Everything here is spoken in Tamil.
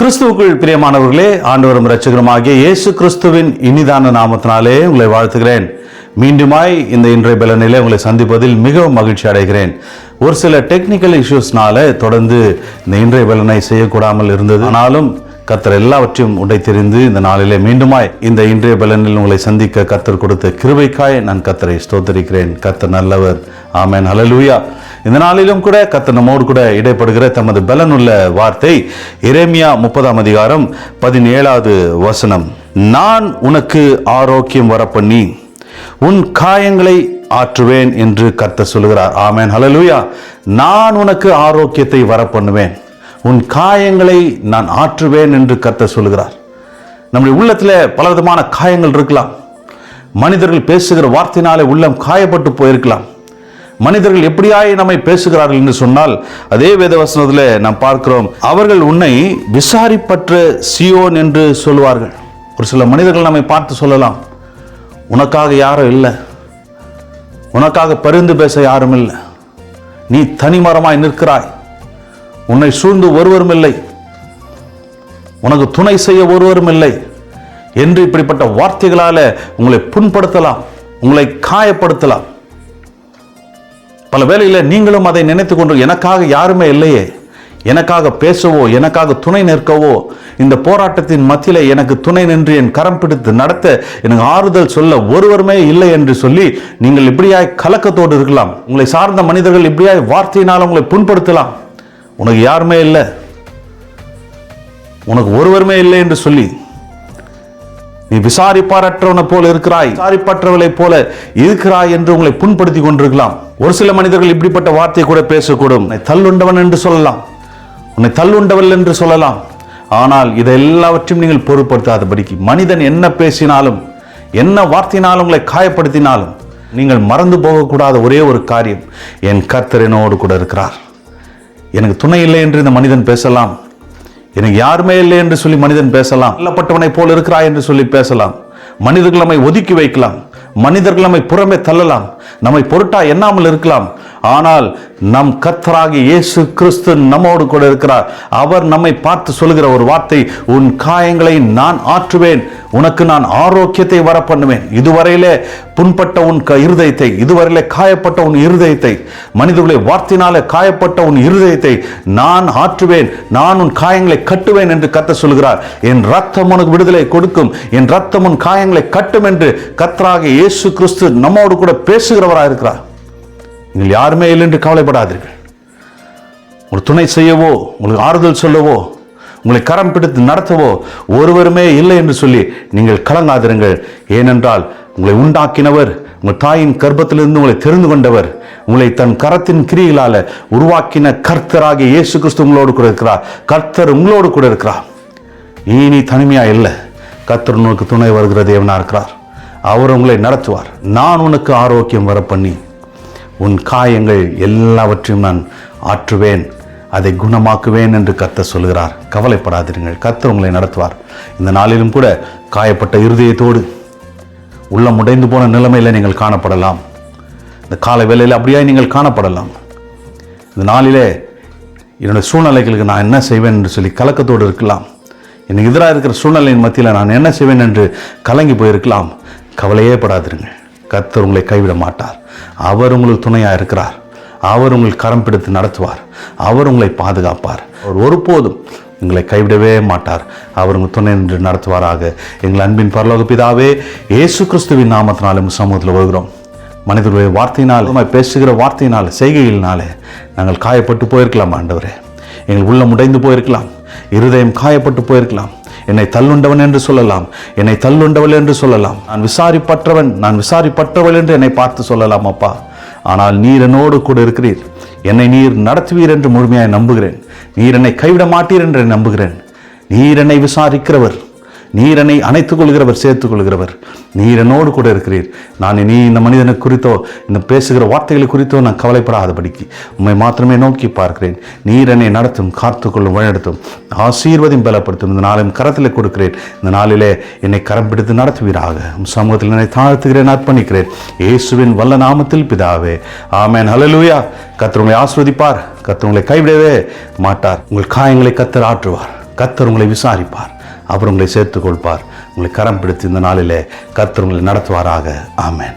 கிறிஸ்துவுக்குள் பிரியமானவர்களே ஆண்டவரும் இரட்சகருமாகிய இயேசு கிறிஸ்துவின் இனிதான நாமத்தினாலே உங்களை வாழ்த்துகிறேன். மீண்டுமாய் இந்த இன்றைய பலனிலே உங்களை சந்திப்பதில் மிகவும் மகிழ்ச்சி அடைகிறேன். ஒரு சில டெக்னிக்கல் இஷ்யூஸ்னால தொடர்ந்து இந்த இன்றைய பலனை செய்யக்கூடாமல் இருந்தது. ஆனாலும் கத்தர் எல்லாவற்றையும் உடை தெரிந்து இந்த நாளிலே மீண்டுமாய் இந்த இன்றைய பலனில் உங்களை சந்திக்க கத்தர் கொடுத்த கிருபைக்காய் நான் கத்தரை ஸ்தோத்தரிக்கிறேன். கத்தர் நல்லவர். ஆமேன். அலலூயா இந்த நாளிலும் கூட கத்தர் நம்மோடு கூட இடைப்படுகிற தமது பலனுள்ள வார்த்தை இரேமியா முப்பதாம் அதிகாரம் பதினேழாவது வசனம். நான் உனக்கு ஆரோக்கியம் வரப்பண்ணி உன் காயங்களை ஆற்றுவேன் என்று கர்த்தர் சொல்கிறார் ஆமேன். ஹலலூயா நான் உனக்கு ஆரோக்கியத்தை வரப்பண்ணுவேன். உன் காயங்களை நான் ஆற்றுவேன் என்று கர்த்தர் சொல்கிறார் நம்முடைய உள்ளத்தில் பலவிதமான காயங்கள் இருக்கலாம். மனிதர்கள் பேசுகிற வார்த்தையினாலே உள்ளம் காயப்பட்டு போயிருக்கலாம். மனிதர்கள் எப்படியாய் நம்மை பேசுகிறார்கள் என்று சொன்னால் அதே வேதவசனத்தில் நாம் பார்க்கிறோம் அவர்கள் உன்னை விசாரிப்பற்ற சியோன் என்று சொல்லுவார்கள். ஒரு சில மனிதர்கள் நம்மை பார்த்து சொல்லலாம் உனக்காக யாரும் இல்லை. உனக்காக பரிந்து பேச யாரும் இல்லை. நீ தனிமரமாய் நிற்கிறாய். உன்னை சூழ்ந்து ஒருவரும் இல்லை உனக்கு துணை செய்ய ஒருவரும் இல்லை என்று இப்படிப்பட்ட வார்த்தைகளால உங்களை புண்படுத்தலாம் உங்களை காயப்படுத்தலாம். பல வேளையில் நீங்களும் அதை நினைத்து கொண்டு எனக்காக யாருமே இல்லையே. எனக்காக பேசவோ எனக்காக துணை நிற்கவோ இந்த போராட்டத்தின் மத்தியில் எனக்கு துணை நின்று என் கரம் பிடித்து நடத்த எனக்கு ஆறுதல் சொல்ல ஒருவருமே இல்லை என்று சொல்லி நீங்கள் இப்படியாய் கலக்கத்தோடு இருக்கலாம். உங்களை சார்ந்த மனிதர்கள் இப்படியாய் வார்த்தையினால் உங்களை புண்படுத்தலாம். உனக்கு யாருமே இல்லை. உனக்கு ஒருவருமே இல்லை என்று சொல்லி நீ விசாரிப்பாரற்றவனை போல இருக்கிறாய் விசாரிப்பற்றவளை போல இருக்கிறாய் என்று உங்களை புண்படுத்தி கொண்டிருக்கலாம். ஒரு சில மனிதர்கள் இப்படிப்பட்ட வார்த்தை கூட பேசக்கூடும். உன்னை தள்ளுண்டவன் என்று சொல்லலாம். உன்னை தள்ளுண்டவள் என்று சொல்லலாம். ஆனால் இதை எல்லாவற்றையும் நீங்கள் பொருட்படுத்தாதபடிக்கு மனிதன் என்ன பேசினாலும் என்ன வார்த்தையினாலும் உங்களை காயப்படுத்தினாலும் நீங்கள் மறந்து போகக்கூடாத ஒரே ஒரு காரியம் என் கர்த்தர் என்னோடு கூட இருக்கிறார். எனக்கு துணை இல்லை என்று இந்த மனிதன் பேசலாம். எனக்கு யாருமே இல்லை என்று சொல்லி மனிதன் பேசலாம். இல்லப்பட்டவனை போல் இருக்கிறாய் என்று சொல்லி பேசலாம். மனிதர்கள் நம்மை ஒதுக்கி வைக்கலாம். மனிதர்கள் நம்மை புறமே தள்ளலாம். நம்மை பொருட்டா எண்ணாமல் இருக்கலாம். ஆனால் நம் கத்தராகி இயேசு கிறிஸ்து நம்மோடு கூட இருக்கிறார். அவர் நம்மை பார்த்து சொல்லுகிற ஒரு வார்த்தை உன் காயங்களை நான் ஆற்றுவேன். உனக்கு நான் ஆரோக்கியத்தை வர பண்ணுவேன் இதுவரையிலே புண்பட்ட உன் க- இருதயத்தை இதுவரையிலே காயப்பட்ட உன் இருதயத்தை மனிதர்களை வார்த்தையினாலே காயப்பட்ட உன் இருதயத்தை நான் ஆற்றுவேன். நான் உன் காயங்களை கட்டுவேன் என்று கத்த சொல்கிறார் என் ரத்தம் உனக்கு விடுதலை கொடுக்கும். என் ரத்தம் உன் காயங்களை கட்டும் என்று கத்தராக இயேசு கிறிஸ்து நம்மோடு கூட பேசுகிறவராக இருக்கிறார் நீங்கள் யாருமே இல்லை என்று கவலைப்படாதீர்கள். உங்களுக்கு துணை செய்யவோ உங்களுக்கு ஆறுதல் சொல்லவோ உங்களை கரம் பிடித்து நடத்தவோ ஒருவருமே இல்லை என்று சொல்லி நீங்கள் கலங்காதிருங்கள். ஏனென்றால் உங்களை உண்டாக்கினவர் உங்கள் தாயின் கர்ப்பத்திலிருந்து உங்களை தெரிந்து கொண்டவர் உங்களை தன் கரத்தின் கிரிகளால் உருவாக்கின கர்த்தராகிய இயேசு கிறிஸ்து உங்களோடு கூட இருக்கிறார். கர்த்தர் உங்களோடு கூட இருக்கிறார். இனி தனிமையாக இல்லை. கர்த்தர் உனக்கு துணை வருகிற தேவனாக இருக்கிறார். அவர் உங்களை நடத்துவார். நான் உனக்கு ஆரோக்கியம் வர பண்ணி உன் காயங்கள் எல்லாவற்றையும் நான் ஆற்றுவேன். அதை குணமாக்குவேன் என்று கத்த சொல்கிறார் கவலைப்படாதிருங்கள். கர்த்தர் உங்களை நடத்துவார். இந்த நாளிலும் கூட காயப்பட்ட இருதயத்தோடு உள்ளம் உடைந்து போன நிலைமையில் நீங்கள் காணப்படலாம். இந்த காலை வேலையில் அப்படியே நீங்கள் காணப்படலாம். இந்த நாளிலே என்னுடைய சூழ்நிலைகளுக்கு நான் என்ன செய்வேன் என்று சொல்லி கலக்கத்தோடு இருக்கலாம். எனக்கு எதிராக இருக்கிற சூழ்நிலையின் மத்தியில் நான் என்ன செய்வேன் என்று கலங்கி போயிருக்கலாம். கவலையே படாதிருங்கள். கர்த்தர் உங்களை கைவிட மாட்டார். அவர் உங்களுக்கு துணையாக இருக்கிறார். அவர் உங்களை கரம் பிடித்து நடத்துவார். அவர் உங்களை பாதுகாப்பார். அவர் ஒருபோதும் எங்களை கைவிடவே மாட்டார். அவர் உங்கள் துணை நின்று நடத்துவாராக. எங்கள் அன்பின் பரலோக பிதாவே இயேசு கிறிஸ்துவின் நாமத்தினாலும் சமூகத்தில் வருகிறோம் மனிதர்களுடைய வார்த்தையினால் பேசுகிற வார்த்தையினால் செய்கையினாலே நாங்கள் காயப்பட்டு போயிருக்கலாம் ஆண்டவரே. எங்கள் உள்ளம் உடைந்து போயிருக்கலாம். இருதயம் காயப்பட்டு போயிருக்கலாம். என்னை தள்ளுண்டவன் என்று சொல்லலாம். என்னை தள்ளுண்டவள் என்று சொல்லலாம். நான் விசாரிப்பற்றவன் நான் விசாரிப்பற்றவள் என்று என்னை பார்த்து சொல்லலாம் அப்பா. ஆனால் நீர் என்னோடு கூட இருக்கிறீர். என்னை நீர் நடத்துவீர் என்று முழுமையாக நம்புகிறேன். நீர் என்னை கைவிட மாட்டீர் என்று நம்புகிறேன். நீர் என்னை விசாரிக்கிறவர். நீரனை அணைத்துக் கொள்கிறவர் சேர்த்துக் கொள்கிறவர். நீரனோடு கூட இருக்கிறீர். நான் இனி இந்த மனிதனை குறித்தோ இந்த பேசுகிற வார்த்தைகளை குறித்தோ நான் கவலைப்படாதபடிக்கு உம்மை மாத்திரமே நோக்கி பார்க்கிறேன். நீரனை நடத்தும் காத்துக்கொள்ளும் வழிநடத்தும். ஆசீர்வதியும் பலப்படுத்தும். இந்த நாளையும் கரத்தில் கொடுக்கிறேன். இந்த நாளிலே என்னை கரம் பிடித்து நடத்துவீராக. சமூகத்தில் என்னை தாழ்த்துகிறேன் அர்ப்பணிக்கிறேன். இயேசுவின் வல்ல நாமத்தில் பிதாவே. ஆமேன். ஹலலூயா கர்த்தர் உங்களை ஆஸ்வதிப்பார் கர்த்தர் உங்களை கைவிடவே மாட்டார். உங்கள் காயங்களை கத்தர் ஆற்றுவார். கத்தர் உங்களை விசாரிப்பார். அவர் உங்களை சேர்த்து கொள்வார் உங்களை கரம் பிடித்து இந்த நாளிலே கர்த்தர் உங்களை நடத்துவாராக. ஆமேன்.